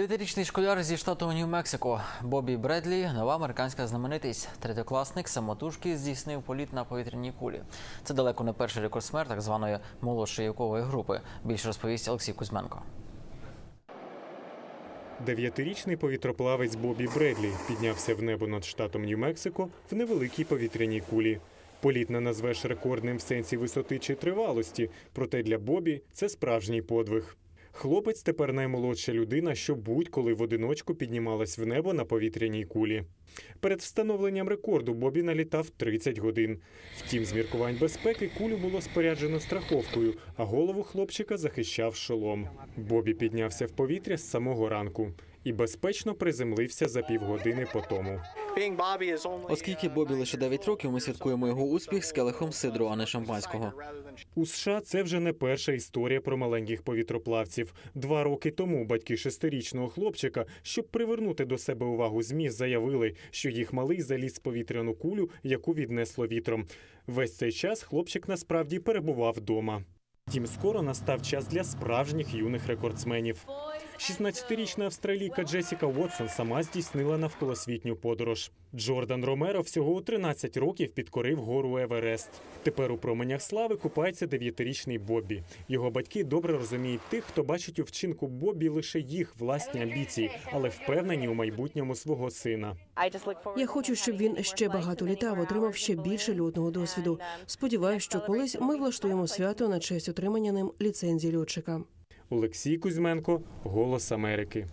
Дев'ятирічний школяр зі штату Нью-Мексико Бобі Бредлі нова американська знаменитість. Третьокласник самотужки здійснив політ на повітряній кулі. Це далеко не перший рекордсмер так званої молодшої юкової групи. Більше розповість Олексій Кузьменко. Дев'ятирічний повітроплавець Бобі Бредлі піднявся в небо над штатом Нью-Мексико в невеликій повітряній кулі. Політ не назвеш рекордним в сенсі висоти чи тривалості, проте для Бобі це справжній подвиг. Хлопець тепер наймолодша людина, що будь-коли в одиночку піднімалась в небо на повітряній кулі. Перед встановленням рекорду Бобі налітав 30 годин. Втім, з міркувань безпеки кулю було споряджено страховкою, а голову хлопчика захищав шолом. Бобі піднявся в повітря з самого ранку і безпечно приземлився за півгодини по тому. Оскільки Бобі лише 9 років, ми святкуємо його успіх з келихом сидру, а не шампанського. У США це вже не перша історія про маленьких повітроплавців. Два роки тому батьки шестирічного хлопчика, щоб привернути до себе увагу ЗМІ, заявили, що їх малий заліз в повітряну кулю, яку віднесло вітром. Весь цей час хлопчик насправді перебував вдома. Втім, скоро настав час для справжніх юних рекордсменів. 16-річна австралійка Джесіка Уотсон сама здійснила навколосвітню подорож. Джордан Ромеро всього у 13 років підкорив гору Еверест. Тепер у променях слави купається 9-річний Боббі. Його батьки добре розуміють тих, хто бачить у вчинку Боббі лише їх власні амбіції, але впевнені у майбутньому свого сина. Я хочу, щоб він ще багато літав, отримав ще більше льотного досвіду. Сподіваюсь, що колись ми влаштуємо свято на честь отримання ним ліцензії льотчика. Олексій Кузьменко, Голос Америки.